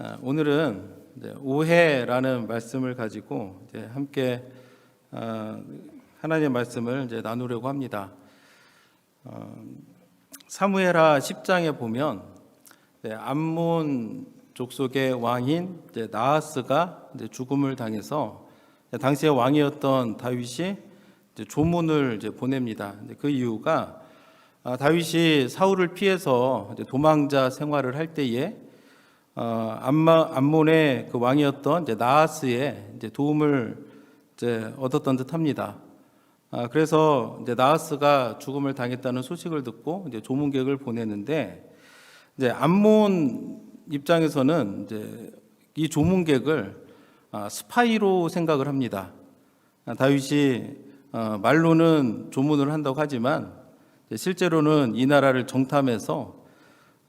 아, 오늘은 오해라는 말씀을 가지고 함께 아, 하나님의 말씀을 나누려고 합니다. 어, 사무엘하 10장에 보면 암몬 족속의 왕인 나하스가 죽음을 당해서 당시의 왕이었던 다윗이 조문을 보냅니다. 그 이유가 아, 다윗이 사울을 피해서 도망자 생활을 할 때에 어, 암마, 암몬의 그 왕이었던 이제 나하스의 이제 도움을 이제 얻었던 듯합니다. 아, 그래서 이제 나하스가 죽음을 당했다는 소식을 듣고 이제 조문객을 보내는데 이제 암몬 입장에서는 이제 이 조문객을 아, 스파이로 생각을 합니다. 아, 다윗이 어, 말로는 조문을 한다고 하지만 실제로는 이 나라를 정탐해서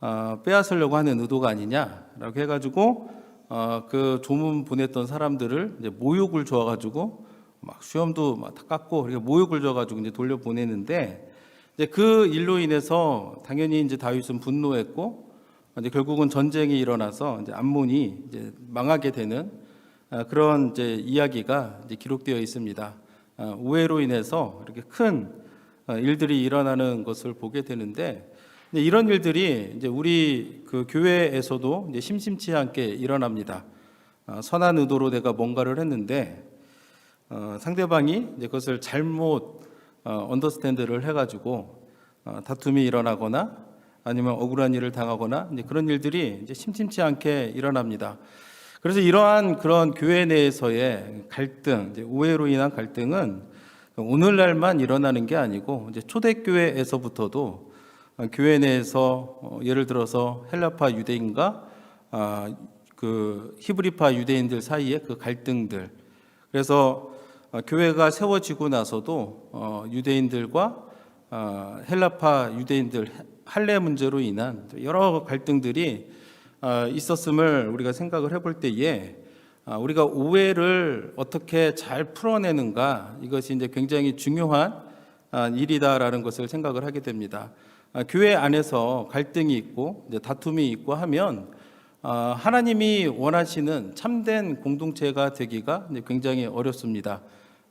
어, 빼앗으려고 하는 의도가 아니냐라고 해가지고 어, 그 조문 보냈던 사람들을 이제 모욕을 줘가지고 막 수염도 막 다 깎고 그렇게 모욕을 줘가지고 이제 돌려 보내는데 이제 그 일로 인해서 당연히 이제 다윗은 분노했고 이제 결국은 전쟁이 일어나서 이제 암몬이 이제 망하게 되는 아, 그런 이제 이야기가 이제 기록되어 있습니다. 아, 오해로 인해서 이렇게 큰 어, 일들이 일어나는 것을 보게 되는데 이런 일들이 이제 우리 그 교회에서도 이제 심심치 않게 일어납니다. 어, 선한 의도로 내가 뭔가를 했는데 어, 상대방이 이제 그것을 잘못 어, 언더스탠드를 해가지고 어, 다툼이 일어나거나 아니면 억울한 일을 당하거나 이제 그런 일들이 이제 심심치 않게 일어납니다. 그래서 이러한 그런 교회 내에서의 갈등, 오해로 인한 갈등은 오늘날만 일어나는 게 아니고 이제 초대교회에서부터도 어, 교회 내에서 어, 예를 들어서 헬라파 유대인과 아, 그 히브리파 유대인들 사이의 그 갈등들 그래서 어, 교회가 세워지고 나서도 어, 유대인들과 어, 헬라파 유대인들 할례 문제로 인한 여러 갈등들이 어, 있었음을 우리가 생각을 해볼 때에 아, 우리가 오해를 어떻게 잘 풀어내는가 이것이 이제 굉장히 중요한 아, 일이다라는 것을 생각을 하게 됩니다. 아, 교회 안에서 갈등이 있고 다툼이 있고 하면 아, 하나님이 원하시는 참된 공동체가 되기가 굉장히 어렵습니다.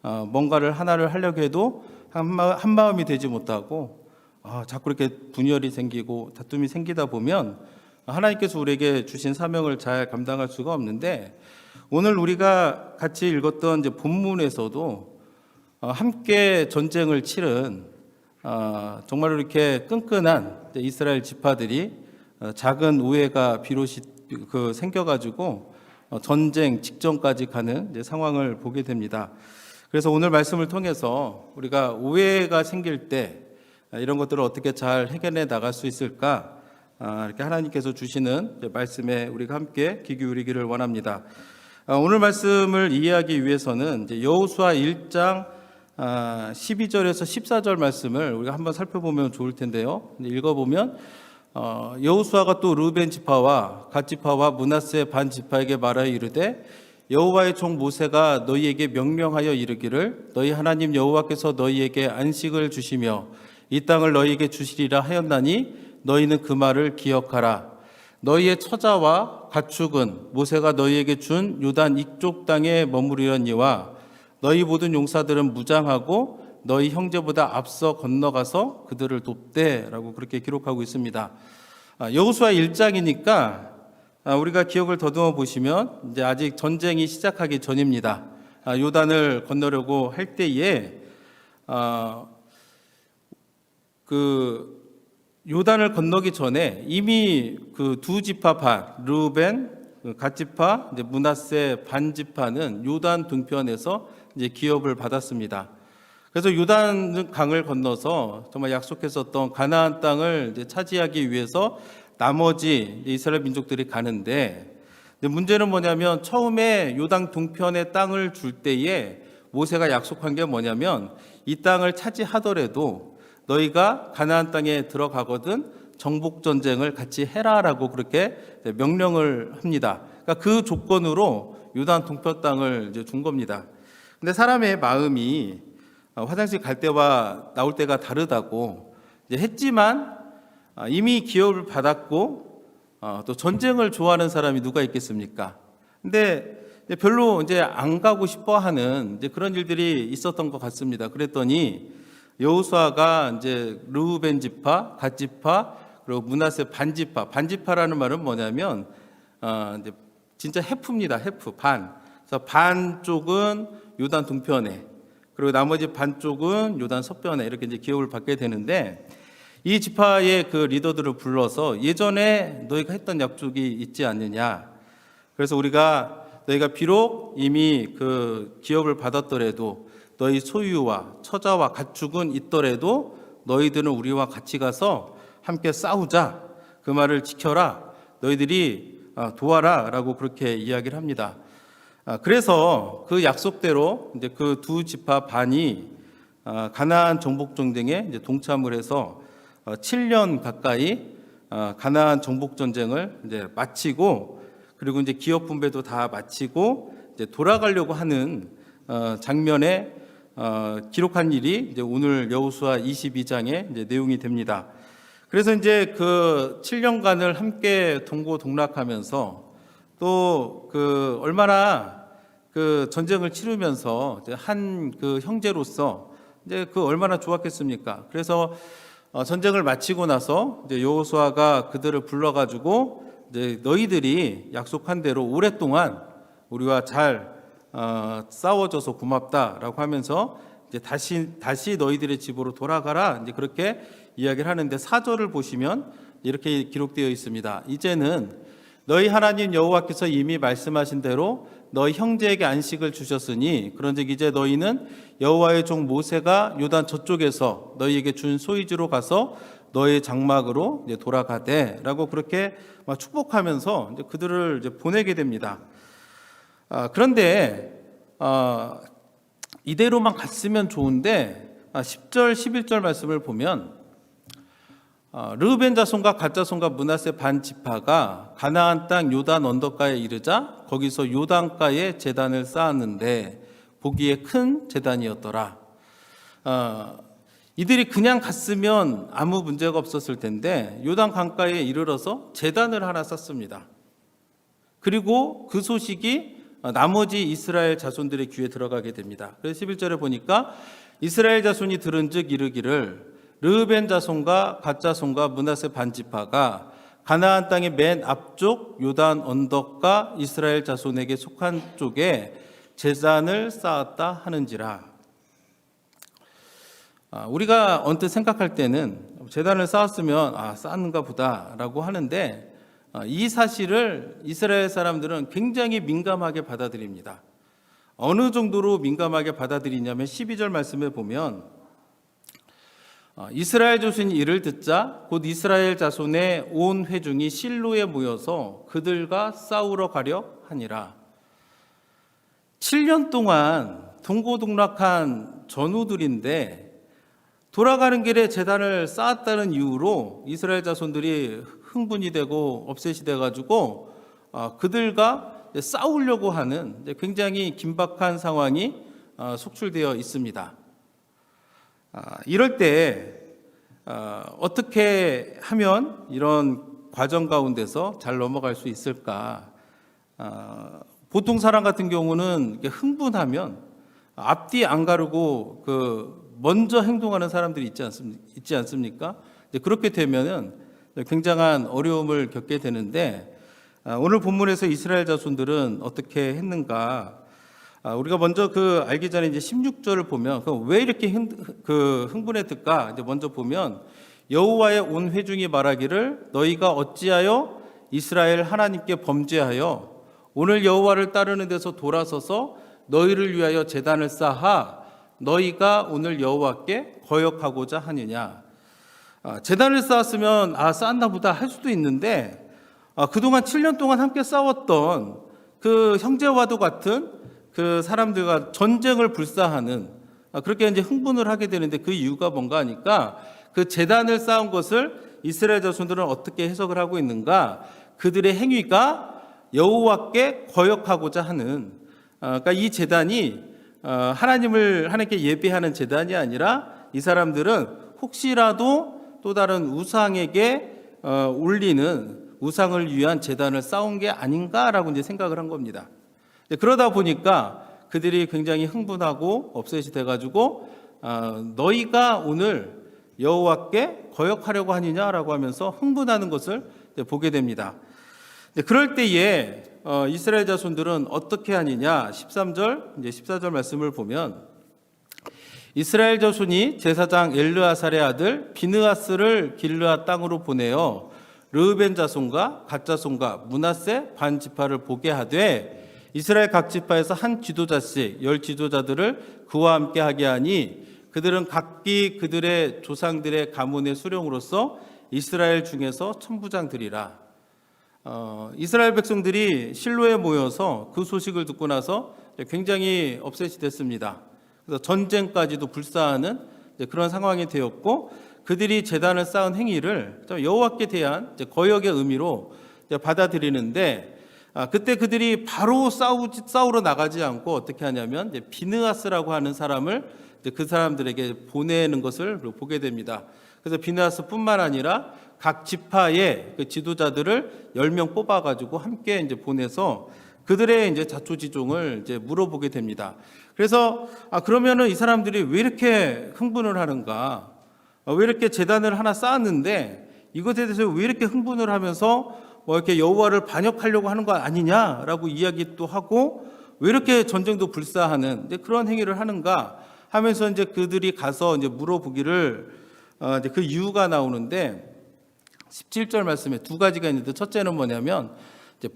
아, 뭔가를 하나를 하려고 해도 한, 마음이 되지 못하고 아, 자꾸 이렇게 분열이 생기고 다툼이 생기다 보면 하나님께서 우리에게 주신 사명을 잘 감당할 수가 없는데 오늘 우리가 같이 읽었던 본문에서도 어, 함께 전쟁을 치른 어, 정말로 이렇게 끈끈한 이스라엘 지파들이 어, 작은 오해가 비롯이 그 생겨가지고 어, 전쟁 직전까지 가는 상황을 보게 됩니다. 그래서 오늘 말씀을 통해서 우리가 오해가 생길 때 아, 이런 것들을 어떻게 잘 해결해 나갈 수 있을까? 아, 이렇게 하나님께서 주시는 말씀에 우리가 함께 귀 기울이기를 원합니다. 아, 오늘 말씀을 이해하기 위해서는 여호수아 1장 12절에서 14절 말씀을 우리가 한번 살펴보면 좋을 텐데요. 읽어보면 어, 여호수아가 또 루벤 지파와 갓 지파와 문하세 반 지파에게 말하여 이르되 여호와의 종 모세가 너희에게 명령하여 이르기를 너희 하나님 여호와께서 너희에게 안식을 주시며 이 땅을 너희에게 주시리라 하였나니 너희는 그 말을 기억하라. 너희의 처자와 가축은 모세가 너희에게 준 요단 이쪽 땅에 머무르려니와 너희 모든 용사들은 무장하고 너희 형제보다 앞서 건너가서 그들을 돕대라고 그렇게 기록하고 있습니다. 아, 여호수아 1장이니까 아, 우리가 기억을 더듬어 보시면 이제 아직 전쟁이 시작하기 전입니다. 아, 요단을 건너려고 할 때에 아, 그 요단을 건너기 전에 이미 그 두 지파 반 루벤 그 갓지파 문하세 반 지파는 요단 동편에서 이제 기업을 받았습니다. 그래서 요단 강을 건너서 정말 약속했었던 가나안 땅을 이제 차지하기 위해서 나머지 이스라엘 민족들이 가는데 문제는 뭐냐면 처음에 요단 동편의 땅을 줄 때에 모세가 약속한 게 뭐냐면 이 땅을 차지하더라도 너희가 가나안 땅에 들어가거든 정복 전쟁을 같이 해라라고 그렇게 명령을 합니다. 그러니까 그 조건으로 요단 동편 땅을 이제 준 겁니다. 근데 사람의 마음이 어, 화장실 갈 때와 나올 때가 다르다고 했지만 아, 이미 기업을 받았고 어, 또 전쟁을 좋아하는 사람이 누가 있겠습니까? 근데 별로 이제 안 가고 싶어 하는 이제 그런 일들이 있었던 것 같습니다. 그랬더니 여호수아가 이제 르우벤 지파, 갓 지파, 그리고 문하세 반 지파. 반 지파라는 말은 뭐냐면 어, 진짜 해프입니다. 해프 반. 그래서 반 쪽은 요단 동편에 그리고 나머지 반 쪽은 요단 서편에 이렇게 이제 기업을 받게 되는데 이 지파의 그 리더들을 불러서 예전에 너희가 했던 약속이 있지 않느냐. 그래서 우리가 너희가 비록 이미 그 기업을 받았더라도 너희 소유와 처자와 가축은 있더라도 너희들은 우리와 같이 가서 함께 싸우자. 그 말을 지켜라. 너희들이 아, 도와라 라고 그렇게 이야기를 합니다. 아, 그래서 그 약속대로 이제 그 두 지파 반이 아, 가나안 정복 전쟁에 이제 동참을 해서 어, 7년 가까이 어, 가나안 정복 전쟁을 이제 마치고 그리고 이제 기업 분배도 다 마치고 이제 돌아가려고 하는 어, 장면에 어, 기록한 일이 이제 오늘 여호수아 22장의 이제 내용이 됩니다. 그래서 이제 그 7년간을 함께 동고 동락하면서 또 그 얼마나 그 전쟁을 치르면서 한 그 형제로서 이제 그 얼마나 좋았겠습니까? 그래서 어, 전쟁을 마치고 나서 이제 여호수아가 그들을 불러가지고 이제 너희들이 약속한 대로 오랫동안 우리와 잘 어, 싸워줘서 고맙다라고 하면서 이제 다시 다시 너희들의 집으로 돌아가라 이제 그렇게 이야기를 하는데 사절을 보시면 이렇게 기록되어 있습니다. 이제는 너희 하나님 여호와께서 이미 말씀하신 대로 너희 형제에게 안식을 주셨으니 그런즉 이제 너희는 여호와의 종 모세가 요단 저쪽에서 너희에게 준 소유지로 가서 너희 장막으로 돌아가되라고 그렇게 막 축복하면서 이제 그들을 이제 보내게 됩니다. 아, 그런데 아, 이대로만 갔으면 좋은데 아, 10절 11절 말씀을 보면 아, 르우벤 자손과 갓 자손과 문하세 반 지파가 가나안 땅 요단 언덕가에 이르자 거기서 요단가에 제단을 쌓았는데 보기에 큰 제단이었더라. 아, 이들이 그냥 갔으면 아무 문제가 없었을 텐데 요단 강가에 이르러서 제단을 하나 쌓습니다. 그리고 그 소식이 나머지 이스라엘 자손들의 귀에 들어가게 됩니다. 그래서 11절에 보니까 이스라엘 자손이 들은즉 이르기를 르벤 자손과 갓 자손과 문하세 반지파가 가나안 땅의 맨 앞쪽 요단 언덕과 이스라엘 자손에게 속한 쪽에 제단을 쌓았다 하는지라. 아, 우리가 언뜻 생각할 때는 재단을 쌓았으면 아 쌓는가 보다라고 하는데 아, 이 사실을 이스라엘 사람들은 굉장히 민감하게 받아들입니다. 어느 정도로 민감하게 받아들이냐면 12절 말씀에 보면 아, 이스라엘 자손이 이를 듣자 곧 이스라엘 자손의 온 회중이 실로에 모여서 그들과 싸우러 가려 하니라. 7년 동안 동고동락한 전우들인데 돌아가는 길에 재단을 쌓았다는 이유로 이스라엘 자손들이 흥분이 되고 업셋이 돼가지고 아, 그들과 싸우려고 하는 굉장히 긴박한 상황이 아, 속출되어 있습니다. 아, 이럴 때 어떻게 하면 이런 과정 가운데서 잘 넘어갈 수 있을까? 보통 사람 같은 경우는 흥분하면 앞뒤 안 가르고 그 먼저 행동하는 사람들이 있지, 않습니까? 있지 않습니까? 그렇게 되면은 굉장한 어려움을 겪게 되는데 아, 오늘 본문에서 이스라엘 자손들은 어떻게 했는가? 아, 우리가 먼저 그 알기 전에 이제 16절을 보면 왜 이렇게 흥, 그 흥분했을까? 이제 먼저 보면 여호와의 온 회중이 말하기를 너희가 어찌하여 이스라엘 하나님께 범죄하여 오늘 여호와를 따르는 데서 돌아서서 너희를 위하여 제단을 쌓아 너희가 오늘 여호와께 거역하고자 하느냐. 아, 재단을 쌓았으면 아 쌓았나 보다 할 수도 있는데 아, 그동안 7년 동안 함께 싸웠던 그 형제와도 같은 그 사람들과 전쟁을 불사하는 아, 그렇게 이제 흥분을 하게 되는데 그 이유가 뭔가 하니까 그 재단을 쌓은 것을 이스라엘 자손들은 어떻게 해석을 하고 있는가 그들의 행위가 여호와께 거역하고자 하는 아, 그러니까 이 재단이 어, 하나님을 하나님께 예배하는 재단이 아니라 이 사람들은 혹시라도 또 다른 우상에게 어, 올리는 우상을 위한 재단을 쌓은 게 아닌가라고 이제 생각을 한 겁니다. 그러다 보니까 그들이 굉장히 흥분하고 업셋이 돼가지고 아, 너희가 오늘 여호와께 거역하려고 하느냐라고 하면서 흥분하는 것을 보게 됩니다. 그럴 때에 어, 이스라엘 자손들은 어떻게 하느냐? 13절 이제 14절 말씀을 보면 이스라엘 자손이 제사장 엘르아살의 아들 비느하스를 길르아 땅으로 보내어 르우벤 자손과 갓 자손과 문하세 반 지파를 보게 하되 이스라엘 각 지파에서 한 지도자씩 열 지도자들을 그와 함께 하게 하니 그들은 각기 그들의 조상들의 가문의 수령으로서 이스라엘 중에서 천부장들이라 어, 이스라엘 백성들이 실로에 모여서 그 소식을 듣고 나서 굉장히 업셋이 됐습니다. 그래서 전쟁까지도 불사하는 그런 상황이 되었고 그들이 재단을 쌓은 행위를 좀 여호와께 대한 거역의 의미로 받아들이는데 아, 그때 그들이 바로 싸우, 싸우러 나가지 않고 어떻게 하냐면 이제 비느하스라고 하는 사람을 그 사람들에게 보내는 것을 보게 됩니다. 그래서 비느하스뿐만 아니라 각 지파의 그 지도자들을 10명 뽑아 가지고 함께 이제 보내서 그들의 이제 자초지종을 이제 물어보게 됩니다. 그래서 아 그러면은 이 사람들이 왜 이렇게 흥분을 하는가? 아, 왜 이렇게 재단을 하나 쌓았는데 이것에 대해서 왜 이렇게 흥분을 하면서 뭐 이렇게 여호와를 반역하려고 하는 거 아니냐라고 이야기도 하고 왜 이렇게 전쟁도 불사하는 그런 행위를 하는가 하면서 이제 그들이 가서 이제 물어보기를 어 이제 그 이유가 나오는데 17절 말씀에 두 가지가 있는데 첫째는 뭐냐면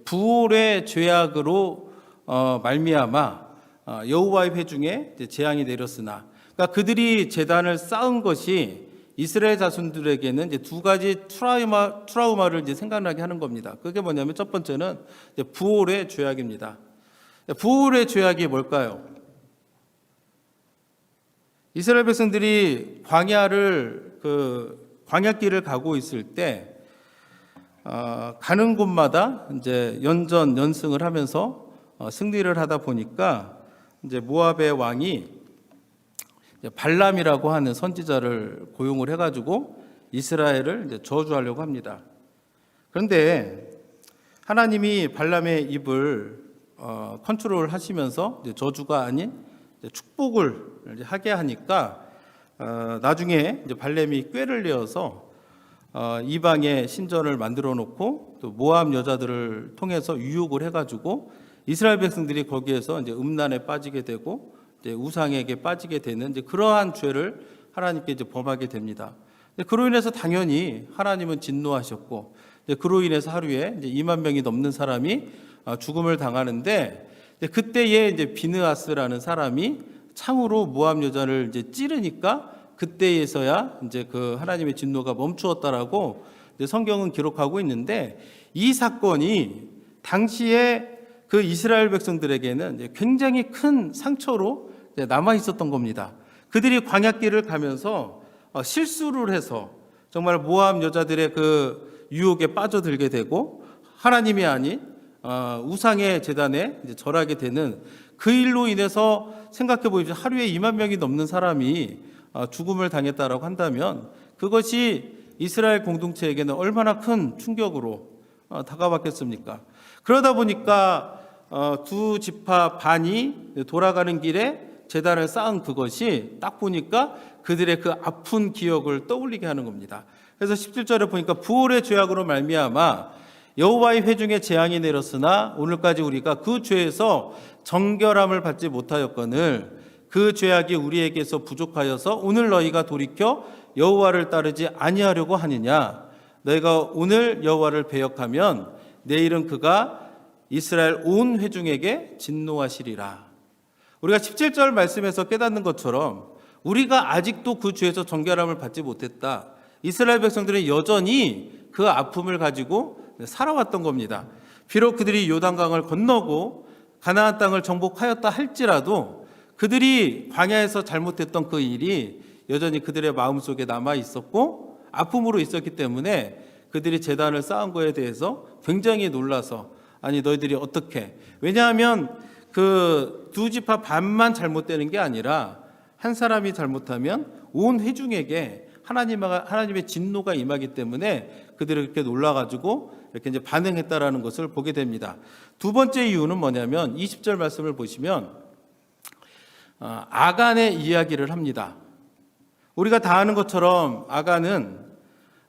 부올의 죄악으로 어 말미암아 어, 여호와의 회중에 재앙이 내렸으나 그러니까 그들이 재단을 쌓은 것이 이스라엘 자손들에게는 이제 두 가지 트라우마 트라우마를 이제 생각나게 하는 겁니다. 그게 뭐냐면 첫 번째는 부올의 죄악입니다. 부올의 죄악이 뭘까요? 이스라엘 백성들이 광야를 그 광야길을 가고 있을 때 어, 가는 곳마다 이제 연전 연승을 하면서 어, 승리를 하다 보니까 이제 모압의 왕이 발람이라고 하는 선지자를 고용을 해가지고 이스라엘을 저주하려고 합니다. 그런데 하나님이 발람의 입을 어, 컨트롤 하시면서 저주가 아닌 축복을 하게 하니까 어, 나중에 발람이 꾀를 내어서 어, 이방의 신전을 만들어 놓고 또 모압 여자들을 통해서 유혹을 해가지고 이스라엘 백성들이 거기에서 이제 음란에 빠지게 되고 우상에게 빠지게 되는 그러한 죄를 하나님께 이제 범하게 됩니다. 그로 인해서 당연히 하나님은 진노하셨고 그로 인해서 하루에 이제 2만 명이 넘는 사람이 어, 죽음을 당하는데 그때에 이제 비느하스라는 사람이 창으로 모압 여자를 이제 찌르니까 그때에서야 이제 그 하나님의 진노가 멈추었다라고 성경은 기록하고 있는데 이 사건이 당시에 그 이스라엘 백성들에게는 굉장히 큰 상처로 남아 있었던 겁니다. 그들이 광야길을 가면서 어, 실수를 해서 정말 모압 여자들의 그 유혹에 빠져들게 되고 하나님이 아닌 어, 우상의 재단에 절하게 되는 그 일로 인해서 생각해 보십시오. 하루에 2만 명이 넘는 사람이 어, 죽음을 당했다라고 한다면 그것이 이스라엘 공동체에게는 얼마나 큰 충격으로 어, 다가왔겠습니까? 그러다 보니까 어, 두 지파 반이 돌아가는 길에 재단을 쌓은 그것이 딱 보니까 그들의 그 아픈 기억을 떠올리게 하는 겁니다. 그래서 17절에 보니까 부올의 죄악으로 말미암아 여호와의 회중에 재앙이 내렸으나 오늘까지 우리가 그 죄에서 정결함을 받지 못하였거늘 그 죄악이 우리에게서 부족하여서 오늘 너희가 돌이켜 여호와를 따르지 아니하려고 하느냐 너희가 오늘 여호와를 배역하면 내일은 그가 이스라엘 온 회중에게 진노하시리라. 우리가 17절 말씀에서 깨닫는 것처럼 우리가 아직도 그 죄에서 정결함을 받지 못했다. 이스라엘 백성들은 여전히 그 아픔을 가지고 살아왔던 겁니다. 비록 그들이 요단강을 건너고 가나안 땅을 정복하였다 할지라도 그들이 광야에서 잘못했던 그 일이 여전히 그들의 마음속에 남아 있었고 아픔으로 있었기 때문에 그들이 재단을 쌓은 거에 대해서 굉장히 놀라서 아니 너희들이 어떻게? 왜냐하면 그 두 지파 반만 잘못되는 게 아니라 한 사람이 잘못하면 온 회중에게 하나님 하나님의 진노가 임하기 때문에 그들이 그렇게 놀라가지고 이렇게 이제 반응했다라는 것을 보게 됩니다. 두 번째 이유는 뭐냐면 20절 말씀을 보시면 아, 아간의 이야기를 합니다. 우리가 다 아는 것처럼 아간은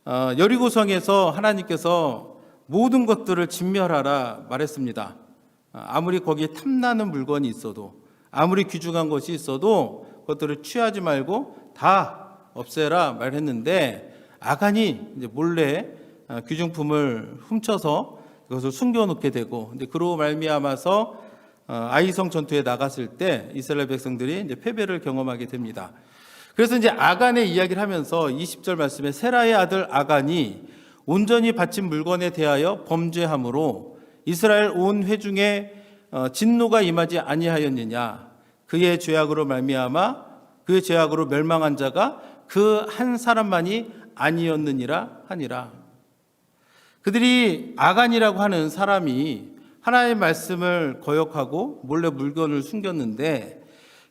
어, 여리고성에서 하나님께서 모든 것들을 진멸하라 말했습니다. 아, 아무리 거기에 탐나는 물건이 있어도 아무리 귀중한 것이 있어도 그것들을 취하지 말고 다 없애라 말했는데 아간이 이제 몰래 아, 귀중품을 훔쳐서 그것을 숨겨놓게 되고 이제 그로 말미암아서 어, 아이성 전투에 나갔을 때 이스라엘 백성들이 이제 패배를 경험하게 됩니다. 그래서 이제 아간의 이야기를 하면서 20절 말씀에 세라의 아들 아간이 온전히 바친 물건에 대하여 범죄함으로 이스라엘 온 회중에 어, 진노가 임하지 아니하였느냐? 그의 죄악으로 말미암아 그의 죄악으로 멸망한 자가 그 한 사람만이 아니었느니라 하니라. 그들이 아간이라고 하는 사람이 하나님의 말씀을 거역하고 몰래 물건을 숨겼는데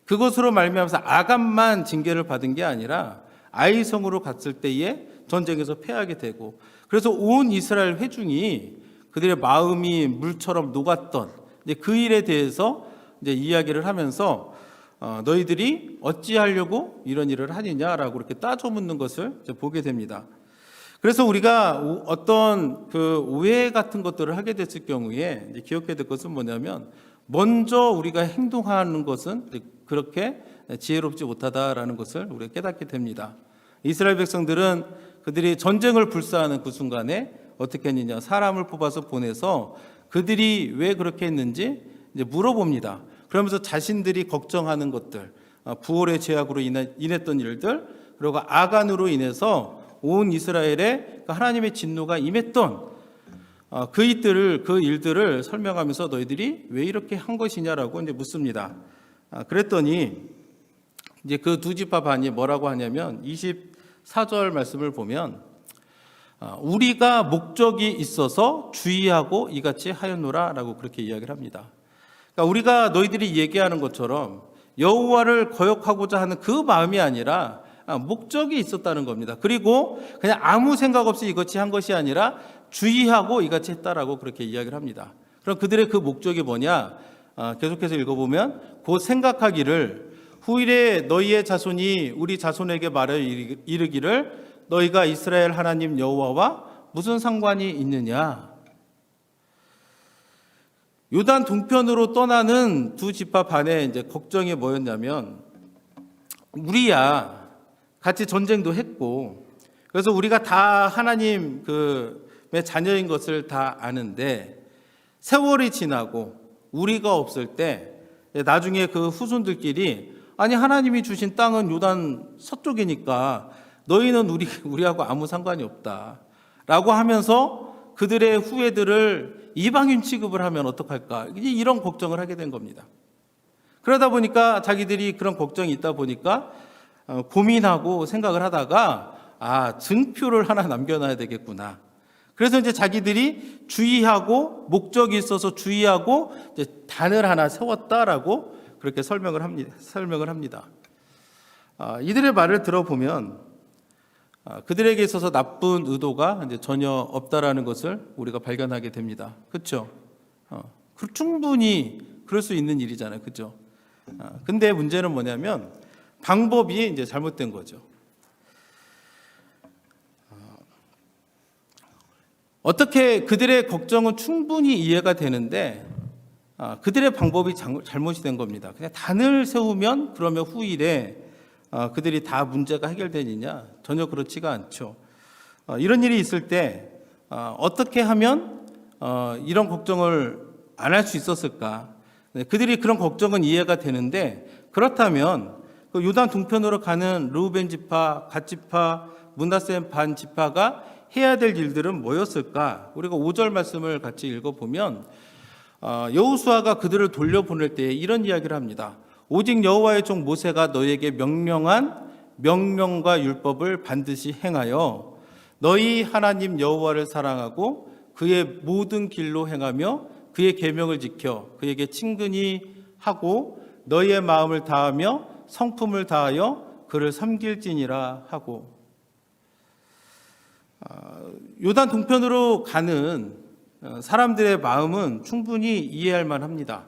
그것으로 말미암아서 아간만 징계를 받은 게 아니라 아이성으로 갔을 때에 전쟁에서 패하게 되고 그래서 온 이스라엘 회중이 그들의 마음이 물처럼 녹았던 이제 그 일에 대해서 이제 이야기를 하면서 어, 너희들이 어찌하려고 이런 일을 하느냐라고 이렇게 따져 묻는 것을 보게 됩니다. 그래서 우리가 오- 어떤 그 오해 같은 것들을 하게 됐을 경우에 기억해야 될 것은 뭐냐면 먼저 우리가 행동하는 것은 그렇게 지혜롭지 못하다라는 것을 우리가 깨닫게 됩니다. 이스라엘 백성들은 그들이 전쟁을 불사하는 그 순간에 어떻게 했느냐 사람을 뽑아서 보내서 그들이 왜 그렇게 했는지 이제 물어봅니다. 그러면서 자신들이 걱정하는 것들, 아, 부월의 죄악으로 인해- 인했던 일들, 그리고 아간으로 인해서 온 이스라엘에 그 하나님의 진노가 임했던 어, 그 일들을 그 일들을 설명하면서 너희들이 왜 이렇게 한 것이냐라고 이제 묻습니다. 아, 그랬더니 이제 그 두 지파 반이 뭐라고 하냐면 24절 말씀을 보면 아, 우리가 목적이 있어서 주의하고 이같이 하였노라라고 그렇게 이야기를 합니다. 그러니까 우리가 너희들이 얘기하는 것처럼 여호와를 거역하고자 하는 그 마음이 아니라 아, 목적이 있었다는 겁니다. 그리고 그냥 아무 생각 없이 이것이 한 것이 아니라 주의하고 이같이 했다라고 그렇게 이야기를 합니다. 그럼 그들의 그 목적이 뭐냐? 아, 계속해서 읽어보면 곧 생각하기를 후일에 너희의 자손이 우리 자손에게 말하여 이르- 이르기를 너희가 이스라엘 하나님 여호와와 무슨 상관이 있느냐? 요단 동편으로 떠나는 두 지파 반의 이제 걱정이 뭐였냐면 우리야 같이 전쟁도 했고 그래서 우리가 다 하나님 그의 자녀인 것을 다 아는데 세월이 지나고 우리가 없을 때 나중에 그 후손들끼리 아니 하나님이 주신 땅은 요단 서쪽이니까 너희는 우리 우리하고 아무 상관이 없다라고 하면서 그들의 후예들을 이방인 취급을 하면 어떡할까 이런 걱정을 하게 된 겁니다. 그러다 보니까 자기들이 그런 걱정이 있다 보니까 어, 고민하고 생각을 하다가 아 증표를 하나 남겨놔야 되겠구나. 그래서 이제 자기들이 주의하고 목적이 있어서 주의하고 이제 단을 하나 세웠다라고 그렇게 설명을 합니다. 설명을 합니다. 아, 이들의 말을 들어보면 아, 그들에게 있어서 나쁜 의도가 이제 전혀 없다라는 것을 우리가 발견하게 됩니다. 그렇죠? 어, 그 충분히 그럴 수 있는 일이잖아요. 그렇죠? 아, 근데 문제는 뭐냐면 방법이 이제 잘못된 거죠. 어, 어떻게 그들의 걱정은 충분히 이해가 되는데 아, 그들의 방법이 장- 잘못이 된 겁니다. 그냥 단을 세우면 그러면 후일에 아, 그들이 다 문제가 해결되느냐 전혀 그렇지가 않죠. 어, 이런 일이 있을 때 어, 어떻게 하면 어, 이런 걱정을 안 할 수 있었을까? 네, 그들이 그런 걱정은 이해가 되는데 그렇다면 그 요단 동편으로 가는 루벤 지파, 갓 지파, 문다셈 반 지파가 해야 될 일들은 뭐였을까? 우리가 5절 말씀을 같이 읽어보면 어, 여호수아가 그들을 돌려보낼 때 이런 이야기를 합니다. 오직 여호와의 종 모세가 너희에게 명령한 명령과 율법을 반드시 행하여 너희 하나님 여호와를 사랑하고 그의 모든 길로 행하며 그의 계명을 지켜 그에게 친근히 하고 너희의 마음을 다하며 성품을 다하여 그를 섬길지니라 하고 아, 요단 동편으로 가는 어, 사람들의 마음은 충분히 이해할 만합니다.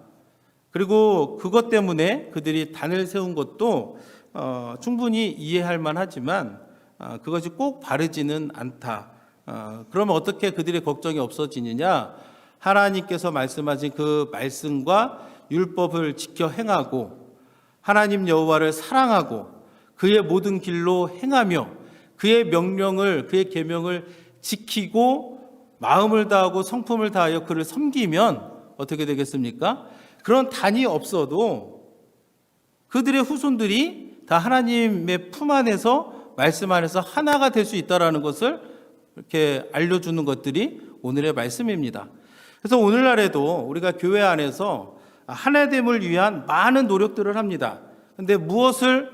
그리고 그것 때문에 그들이 단을 세운 것도 어, 충분히 이해할 만하지만 어, 그것이 꼭 바르지는 않다. 어, 그러면 어떻게 그들의 걱정이 없어지느냐? 하나님께서 말씀하신 그 말씀과 율법을 지켜 행하고 하나님 여호와를 사랑하고 그의 모든 길로 행하며 그의 명령을 그의 계명을 지키고 마음을 다하고 성품을 다하여 그를 섬기면 어떻게 되겠습니까? 그런 단이 없어도 그들의 후손들이 다 하나님의 품 안에서 말씀 안에서 하나가 될 수 있다라는 것을 이렇게 알려주는 것들이 오늘의 말씀입니다. 그래서 오늘날에도 우리가 교회 안에서 하나됨을 위한 많은 노력들을 합니다. 근데 무엇을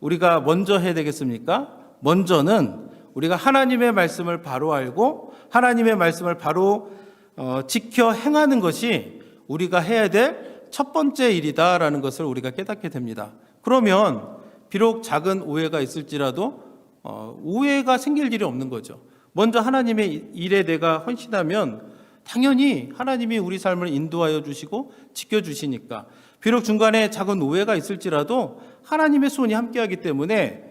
우리가 먼저 해야 되겠습니까? 먼저는 우리가 하나님의 말씀을 바로 알고 하나님의 말씀을 바로 어, 지켜 행하는 것이 우리가 해야 될 첫 번째 일이다라는 것을 우리가 깨닫게 됩니다. 그러면 비록 작은 오해가 있을지라도 어, 오해가 생길 일이 없는 거죠. 먼저 하나님의 일에 내가 헌신하면 당연히 하나님이 우리 삶을 인도하여 주시고 지켜 주시니까 비록 중간에 작은 오해가 있을지라도 하나님의 손이 함께하기 때문에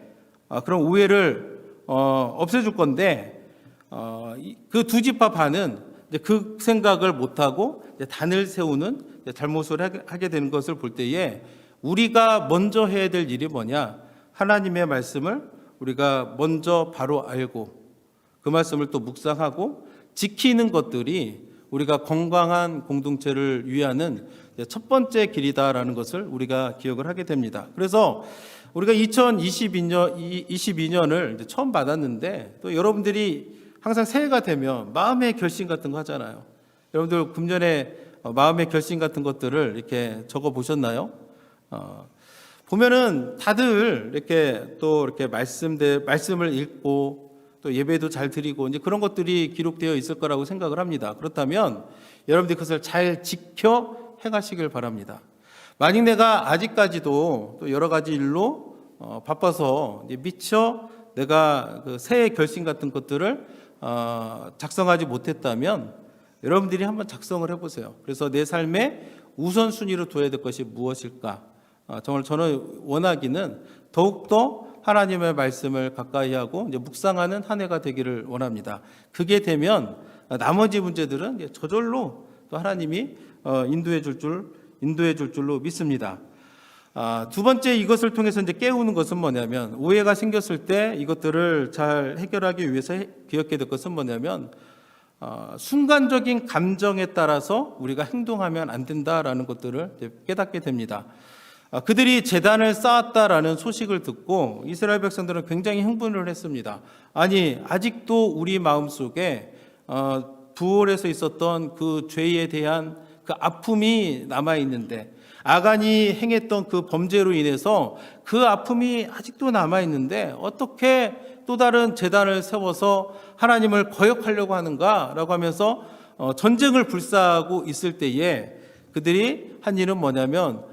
아, 그런 오해를 어, 없애줄 건데 어, 그두 집합 반은 그 생각을 못하고 단을 세우는 잘못을 하게 되는 것을 볼 때에 우리가 먼저 해야 될 일이 뭐냐 하나님의 말씀을 우리가 먼저 바로 알고 그 말씀을 또 묵상하고 지키는 것들이 우리가 건강한 공동체를 위하는 첫 번째 길이다라는 것을 우리가 기억을 하게 됩니다. 그래서 우리가 2022년 22년을 처음 받았는데 또 여러분들이 항상 새해가 되면 마음의 결심 같은 거 하잖아요. 여러분들 금년에 어, 마음의 결심 같은 것들을 이렇게 적어 보셨나요? 어, 보면은 다들 이렇게 또 이렇게 말씀들 말씀을 읽고 또 예배도 잘 드리고 이제 그런 것들이 기록되어 있을 거라고 생각을 합니다. 그렇다면 여러분들이 그것을 잘 지켜 행하시길 바랍니다. 만약 내가 아직까지도 또 여러 가지 일로 어, 바빠서 미처 내가 그 새해 결심 같은 것들을 어, 작성하지 못했다면 여러분들이 한번 작성을 해보세요. 그래서 내 삶의 우선순위로 둬야 될 것이 무엇일까? 아, 정말 저는 원하기는 더욱더 하나님의 말씀을 가까이 하고 이제 묵상하는 한 해가 되기를 원합니다. 그게 되면 나머지 문제들은 저절로 또 하나님이 어, 인도해 줄 줄, 인도해 줄 줄로 믿습니다. 아, 두 번째 이것을 통해서 이제 깨우는 것은 뭐냐면 오해가 생겼을 때 이것들을 잘 해결하기 위해서 해- 기억해야 될 것은 뭐냐면 어, 순간적인 감정에 따라서 우리가 행동하면 안 된다라는 것들을 깨닫게 됩니다. 아, 그들이 재단을 쌓았다라는 소식을 듣고 이스라엘 백성들은 굉장히 흥분을 했습니다. 아니 아직도 우리 마음 속에 어, 부월에서 있었던 그 죄에 대한 그 아픔이 남아 있는데 아간이 행했던 그 범죄로 인해서 그 아픔이 아직도 남아 있는데 어떻게 또 다른 재단을 세워서 하나님을 거역하려고 하는가라고 하면서 어, 전쟁을 불사하고 있을 때에 그들이 한 일은 뭐냐면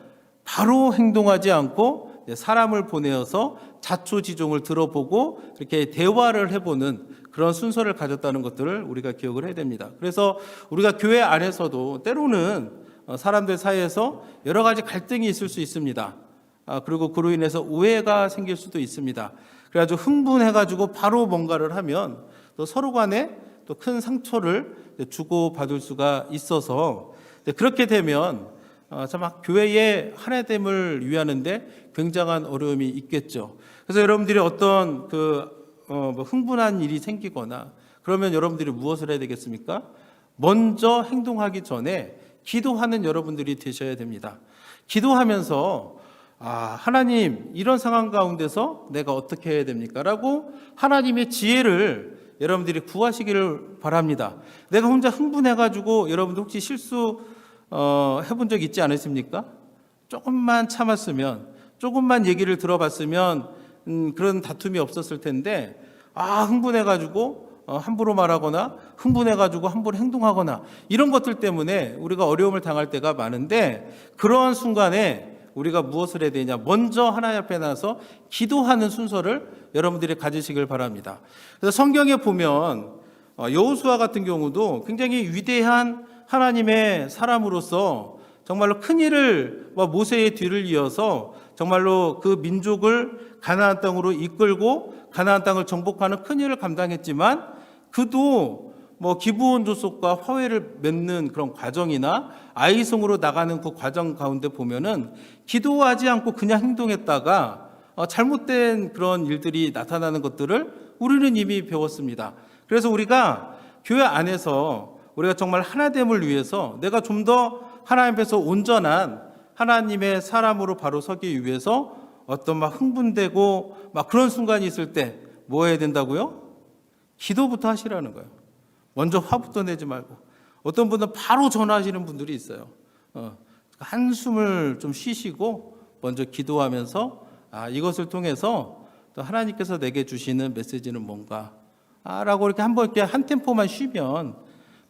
바로 행동하지 않고 사람을 보내어서 자초지종을 들어보고 이렇게 대화를 해보는 그런 순서를 가졌다는 것들을 우리가 기억을 해야 됩니다. 그래서 우리가 교회 안에서도 때로는 어, 사람들 사이에서 여러 가지 갈등이 있을 수 있습니다. 아, 그리고 그로 인해서 오해가 생길 수도 있습니다. 그래가지고 흥분해가지고 바로 뭔가를 하면 또 서로 간에 또 큰 상처를 주고 받을 수가 있어서 그렇게 되면 어, 참 교회의 하나됨을 위하는데 굉장한 어려움이 있겠죠. 그래서 여러분들이 어떤 그 어, 뭐 흥분한 일이 생기거나 그러면 여러분들이 무엇을 해야 되겠습니까? 먼저 행동하기 전에 기도하는 여러분들이 되셔야 됩니다. 기도하면서 아, 하나님 이런 상황 가운데서 내가 어떻게 해야 됩니까? 라고 하나님의 지혜를 여러분들이 구하시기를 바랍니다. 내가 혼자 흥분해 가지고 여러분들 혹시 실수 어, 해본 적 있지 않으십니까? 조금만 참았으면, 조금만 얘기를 들어봤으면 음, 그런 다툼이 없었을 텐데, 아 흥분해가지고 어, 함부로 말하거나 흥분해가지고 함부로 행동하거나 이런 것들 때문에 우리가 어려움을 당할 때가 많은데 그러한 순간에 우리가 무엇을 해야 되냐? 먼저 하나님 앞에 나서 기도하는 순서를 여러분들이 가지시길 바랍니다. 그래서 성경에 보면 어, 여호수아 같은 경우도 굉장히 위대한 하나님의 사람으로서 정말로 큰 일을 뭐 모세의 뒤를 이어서 정말로 그 민족을 가나안 땅으로 이끌고 가나안 땅을 정복하는 큰 일을 감당했지만 그도 뭐 기부원 조속과 화해를 맺는 그런 과정이나 아이성으로 나가는 그 과정 가운데 보면은 기도하지 않고 그냥 행동했다가 어, 잘못된 그런 일들이 나타나는 것들을 우리는 이미 배웠습니다. 그래서 우리가 교회 안에서 우리가 정말 하나됨을 위해서 내가 좀 더 하나님 앞에서 온전한 하나님의 사람으로 바로 서기 위해서 어떤 막 흥분되고 막 그런 순간이 있을 때 뭐 해야 된다고요? 기도부터 하시라는 거예요. 먼저 화부터 내지 말고 어떤 분은 바로 전화하시는 분들이 있어요. 어, 한숨을 좀 쉬시고 먼저 기도하면서 아, 이것을 통해서 또 하나님께서 내게 주시는 메시지는 뭔가 아, 라고 이렇게 한번 이렇게 한 템포만 쉬면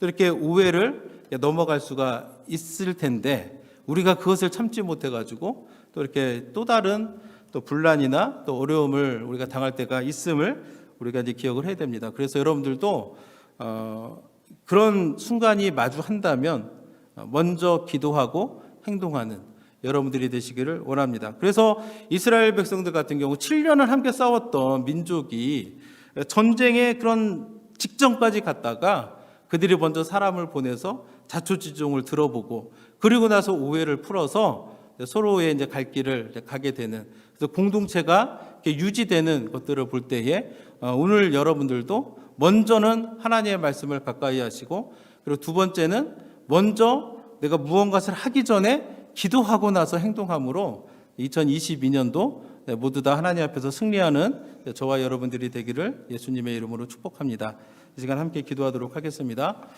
또 이렇게 오해를 넘어갈 수가 있을 텐데 우리가 그것을 참지 못해 가지고 또 이렇게 또 다른 또 분란이나 또 어려움을 우리가 당할 때가 있음을 우리가 이제 기억을 해야 됩니다. 그래서 여러분들도 어, 그런 순간이 마주한다면 어, 먼저 기도하고 행동하는 여러분들이 되시기를 원합니다. 그래서 이스라엘 백성들 같은 경우 7년을 함께 싸웠던 민족이 전쟁의 그런 직전까지 갔다가 그들이 먼저 사람을 보내서 자초지종을 들어보고 그리고 나서 오해를 풀어서 서로의 이제 갈 길을 가게 되는 그래서 공동체가 유지되는 것들을 볼 때에 어, 오늘 여러분들도 먼저는 하나님의 말씀을 가까이 하시고 그리고 두 번째는 먼저 내가 무언가를 하기 전에 기도하고 나서 행동함으로 2022년도 모두 다 하나님 앞에서 승리하는 저와 여러분들이 되기를 예수님의 이름으로 축복합니다. 이 시간 함께 기도하도록 하겠습니다.